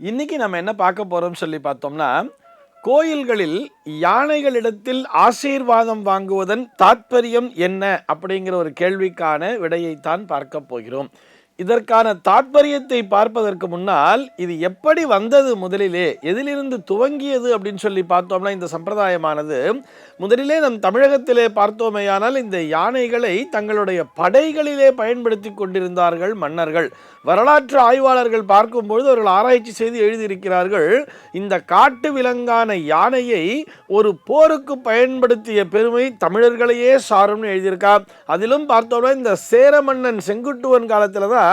இன்னைக்கு நம்ம என்ன பார்க்க போகிறோம்னு சொல்லி பார்த்தோம்னா கோயில்களில் யானைகளிடத்தில் ஆசீர்வாதம் வாங்குவதன் தாத்பரியம் என்ன அப்படிங்கிற ஒரு கேள்விக்கான விடையைத்தான் பார்க்க போகிறோம். இதற்கான தாத்பரியத்தை பார்ப்பதற்கு முன்னால் இது எப்படி வந்தது முதலிலே? எதிலிருந்து துவங்கியது அப்படின்னு சொல்லி பார்த்தோம்னா இந்த சம்பிரதாயமானது. முதலிலே நம் தமிழகத்திலே பார்த்தோமேயானால் இந்த யானைகளை தங்களுடைய படைகளிலே பயன்படுத்தி கொண்டிருந்தார்கள் மன்னர்கள். வரலாற்று ஆய்வாளர்கள் பார்க்கும்பொழுது அவர்கள் ஆராய்ச்சி செய்து எழுதியிருக்கிறார்கள் இந்த காட்டு விலங்கான யானையை ஒரு போருக்கு பயன்படுத்திய பெருமை தமிழர்களையே சாரும்னு எழுதியிருக்கார் அதிலும் பார்த்தோம்னா இந்த சேர மன்னன் செங்குட்டுவன் காலத்தில் தான்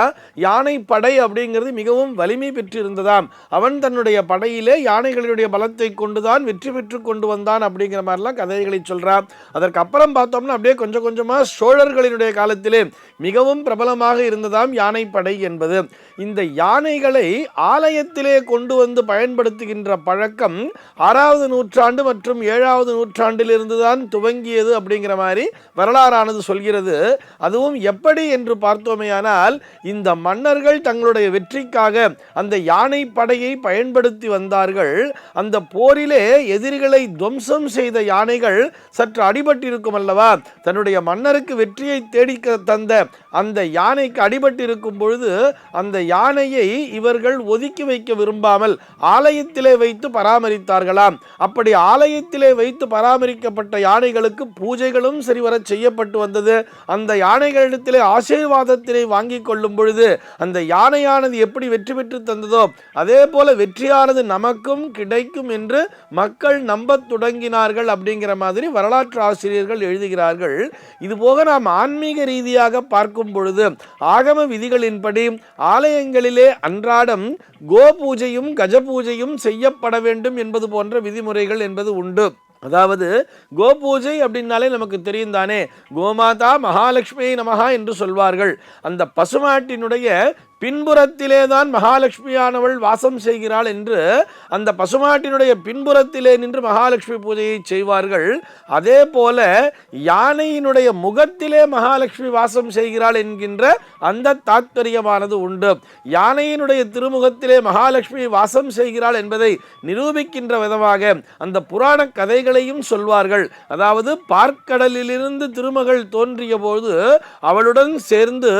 யானை படை அப்படிங்கிறது மிகவும் வலிமை பெற்றிருந்ததாம். அவன் தன்னுடைய படையிலே யானைகளுடைய பலத்தை கொண்டுதான் வெற்றி பெற்று கொண்டு வந்தான் அப்படிங்கிற மாதிரிலாம் கதைகளை சொல்கிறான் அதற்கு அப்புறம் பார்த்தோம்னா அப்படியே கொஞ்சம் கொஞ்சமாக சோழர்களினுடைய காலத்திலே மிகவும் பிரபலமாக இருந்ததாம் யானைப்படை என்பது. இந்த யானைகளை ஆலயத்திலே கொண்டு வந்து பயன்படுத்துகின்ற பழக்கம் ஆறாவது நூற்றாண்டு மற்றும் ஏழாவது நூற்றாண்டிலிருந்து தான் துவங்கியது அப்படிங்கிற மாதிரி வரலாறானது சொல்கிறது. அதுவும் எப்படி என்று பார்த்தோமேயானால் இந்த மன்னர்கள் தங்களுடைய வெற்றிக்காக அந்த யானை படையை பயன்படுத்தி வந்தார்கள். அந்த போரிலே எதிரிகளை துவம்சம் செய்த யானைகள் சற்று அடிபட்டிருக்கும் அல்லவா? தன்னுடைய மன்னருக்கு வெற்றியை தேடி தந்த அந்த யானைக்கு அடிபட்டிருக்கும் பொழுது அந்த யானையை இவர்கள் ஒதுக்கி வைக்க விரும்பாமல் ஆலயத்திலே வைத்து பராமரித்தார்களாம். அப்படி ஆலயத்திலே வைத்து பராமரிக்கப்பட்ட யானைகளுக்கு பூஜைகளும் சரிவர செய்யப்பட்டு வந்தது. அந்த யானைகளிடத்திலே ஆசீர்வாதத்தினை வாங்கி கொள்ளும் பொழுது அந்த யானையானது எப்படி வெற்றி பெற்று தந்ததோ அதே போல வெற்றியானது நமக்கும் கிடைக்கும் என்று மக்கள் நம்பத் தொடங்கினார்கள் அப்படிங்கிற மாதிரி வரலாற்று ஆசிரியர்கள் எழுதுகிறார்கள். இதுபோக நாம் ஆன்மீக ரீதியாக பார்க்கும் பொழுது ஆகம விதிகளின்படி ஆலயங்களிலே அன்றாடம் கோ பூஜையும் கஜ பூஜையும் செய்யப்பட வேண்டும் என்பது போன்ற விதிமுறைகள் என்பது உண்டு. அதாவது கோபூஜை அப்படின்னாலே நமக்கு தெரியும் தானே கோமாதா மகாலட்சுமி நமகா என்று சொல்வார்கள். அந்த பசுமாட்டினுடைய பின்புறத்திலே தான் மகாலட்சுமியானவள் வாசம் செய்கிறாள் என்று அந்த பசுமாட்டினுடைய பின்புறத்திலே நின்று மகாலட்சுமி பூஜையை செய்வார்கள். அதே போல யானையினுடைய முகத்திலே மகாலட்சுமி வாசம் செய்கிறாள் என்கின்ற அந்த தாத்பரியமானது உண்டு. யானையினுடைய திருமுகத்திலே மகாலட்சுமி வாசம் செய்கிறாள் என்பதை நிரூபிக்கின்ற விதமாக அந்த புராண கதைகளையும் சொல்வார்கள். அதாவது பார்க்கடலிலிருந்து திருமகள் தோன்றிய போது அவளுடன் சேர்ந்து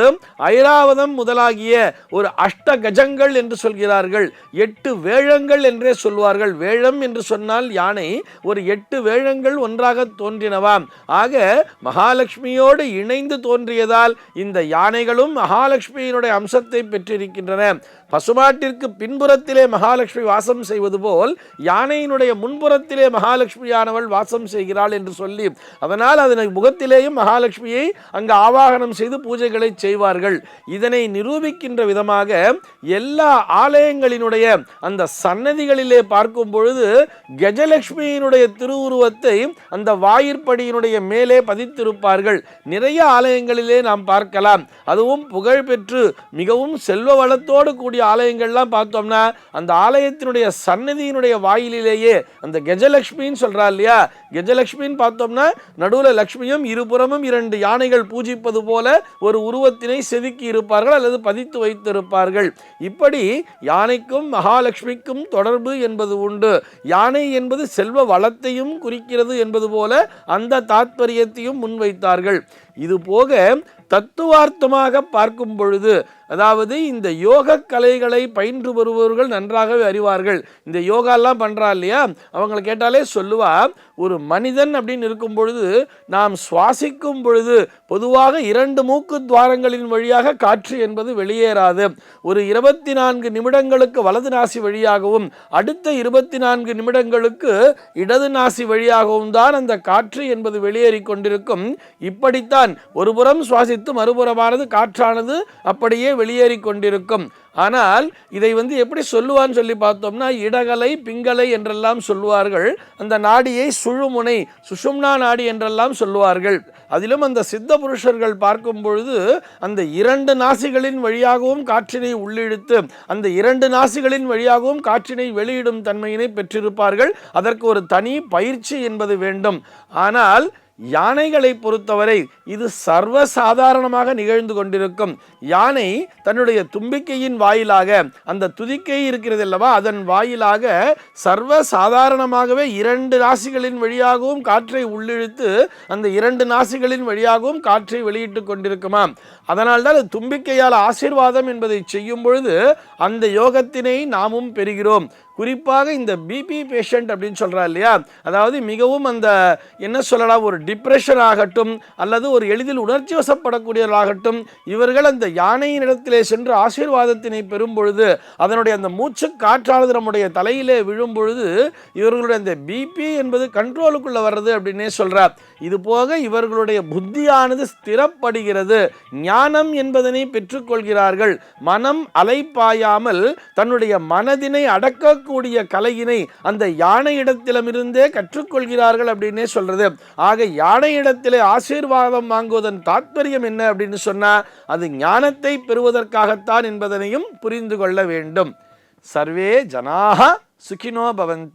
ஐராவதம் முதலாகிய ஒரு அஷ்ட கஜங்கள் என்று சொல்கிறார்கள். எட்டு வேழங்கள் என்றே சொல்வார்கள். வேழம் என்று சொன்னால் யானை ஒரு எட்டு வேழங்கள் ஒன்றாக தோன்றினவாம் ஆக மகாலட்சுமியோடு இணைந்து தோன்றியதால் இந்த யானைகளும் மகாலட்சுமியினுடைய அம்சத்தை பெற்றிருக்கின்றன. பசுமாட்டிற்கு பின்புறத்திலே மகாலட்சுமி வாசம் செய்வது போல் யானையினுடைய முன்புறத்திலே மகாலட்சுமியானவள் வாசம் செய்கிறாள் என்று சொல்லி அதனால் அதனை முகத்திலேயும் மகாலட்சுமியை அங்கு ஆவாகனம் செய்து பூஜைகளை செய்வார்கள். இதனை நிரூபிக்கின்ற விதமாக எல்லா ஆலயங்களினுடைய அந்த சன்னதிகளிலே பார்க்கும் பொழுது கஜலட்சுமியினுடைய திருவுருவத்தை அந்த வாயிற்படியினுடைய மேலே பதித்திருப்பார்கள். நிறைய ஆலயங்களிலே நாம் பார்க்கலாம். அதுவும் புகழ்பெற்று மிகவும் செல்வ வளத்தோடு கூடிய ஆலயங்கள்லாம் பார்த்தோம்னா அந்த ஆலயத்தினுடைய சன்னதியினுடைய வாயிலிலேயே அந்த கெஜலக்ஷ்மின்னு சொல்கிறா இல்லையா? கெஜலக்ஷ்மின்னு பார்த்தோம்னா நடுவில் லக்ஷ்மியும் இருபுறமும் இரண்டு யானைகள் பூஜிப்பது போல ஒரு உருவத்தினை செதுக்கி இருப்பார்கள் அல்லது பதித்து வைத்திருப்பார்கள். இப்படி யானைக்கும் மகாலட்சுமிக்கும் தொடர்பு என்பது உண்டு. யானை என்பது செல்வ வளத்தையும் குறிக்கிறது என்பது போல அந்த தாத்பரியத்தையும் முன்வைத்தார்கள். இது போக தத்துவார்த்தமாக பார்க்கும் பொழுது அதாவது இந்த யோக கலைகளை பயின்று வருபவர்கள் நன்றாகவே அறிவார்கள். இந்த யோகாலாம் பண்ணுறா இல்லையா? அவங்களை கேட்டாலே சொல்லுவா ஒரு மனிதன் அப்படின்னு இருக்கும் பொழுது நாம் சுவாசிக்கும் பொழுது பொதுவாக இரண்டு மூக்கு துவாரங்களின் வழியாக காற்று என்பது வெளியேறாது. ஒரு இருபத்தி நான்கு நிமிடங்களுக்கு வலது நாசி வழியாகவும் அடுத்த இருபத்தி நான்கு நிமிடங்களுக்கு இடது நாசி வழியாகவும் தான் அந்த காற்று என்பது வெளியேறி கொண்டிருக்கும். இப்படித்தான் ஒருபுறம் சுவாசித்து மறுபுறமானது காற்றானது அப்படியே வெளியேறி கொண்டிருக்கும் ஆனால் இதை வந்து எப்படி சொல்லுவான்னு சொல்லி பார்த்தோம்னா இடகலை பிங்கலை என்றெல்லாம் சொல்லுவார்கள். அந்த நாடியை சுழுமுனை சுஷும்னா நாடி என்றெல்லாம் சொல்லுவார்கள். அதிலும் அந்த சித்த புருஷர்கள் பார்க்கும் பொழுது அந்த இரண்டு நாசிகளின் வழியாகவும் காற்றினை உள்ளிழுத்து அந்த இரண்டு நாசிகளின் வழியாகவும் காற்றினை வெளியிடும் தன்மையினை பெற்றிருப்பார்கள். அதற்கு ஒரு தனி பயிற்சி என்பது வேண்டும். ஆனால் யானைகளை பொறுத்தவரை இது சர்வசாதாரணமாக நிகழ்ந்து கொண்டிருக்கும். யானை தன்னுடைய தும்பிக்கையின் வாயிலாக அந்த துதிக்கை இருக்கிறது அல்லவா அதன் வாயிலாக சர்வ சாதாரணமாகவே இரண்டு நாசிகளின் வழியாகவும் காற்றை உள்ளிழுத்து அந்த இரண்டு நாசிகளின் வழியாகவும் காற்றை வெளியிட்டு கொண்டிருக்குமாம். அதனால்தான் அது தும்பிக்கையால் ஆசீர்வாதம் என்பதை செய்யும் பொழுது அந்த யோகத்தினை நாமும் பெறுகிறோம். குறிப்பாக இந்த பிபி பேஷண்ட் அப்படின்னு சொல்கிறா இல்லையா? அதாவது மிகவும் அந்த என்ன சொல்லலாம் ஒரு டிப்ரெஷன் ஆகட்டும் அல்லது ஒரு எளிதில் உணர்ச்சி வசப்படக்கூடியவர்களாகட்டும் இவர்கள் அந்த யானையின் இடத்திலே சென்று ஆசீர்வாதத்தினை பெறும் பொழுது அதனுடைய அந்த மூச்சு காற்றானது நம்முடைய தலையிலே விழும் பொழுது இவர்களுடைய அந்த பிபி என்பது கண்ட்ரோலுக்குள்ளே வர்றது அப்படின்னே சொல்கிறார் இது போக இவர்களுடைய புத்தியானது ஸ்திரப்படுகிறது. ஞானம் என்பதனை பெற்றுக்கொள்கிறார்கள். மனம் அலைப்பாயாமல் தன்னுடைய மனதினை அடக்க அடக்கக்கூடிய கலையினை அந்த யானையிடத்திலமிருந்தே கற்றுக்கொள்கிறார்கள் அப்படின்னே சொல்றது. ஆக யானையிடத்திலே ஆசீர்வாதம் வாங்குவதன் தாத்பரியம் என்ன அப்படின்னு சொன்னால் அது ஞானத்தை பெறுவதற்காகத்தான் என்பதனையும் புரிந்து கொள்ள வேண்டும். சர்வே ஜனாக சுகினோ பவந்து.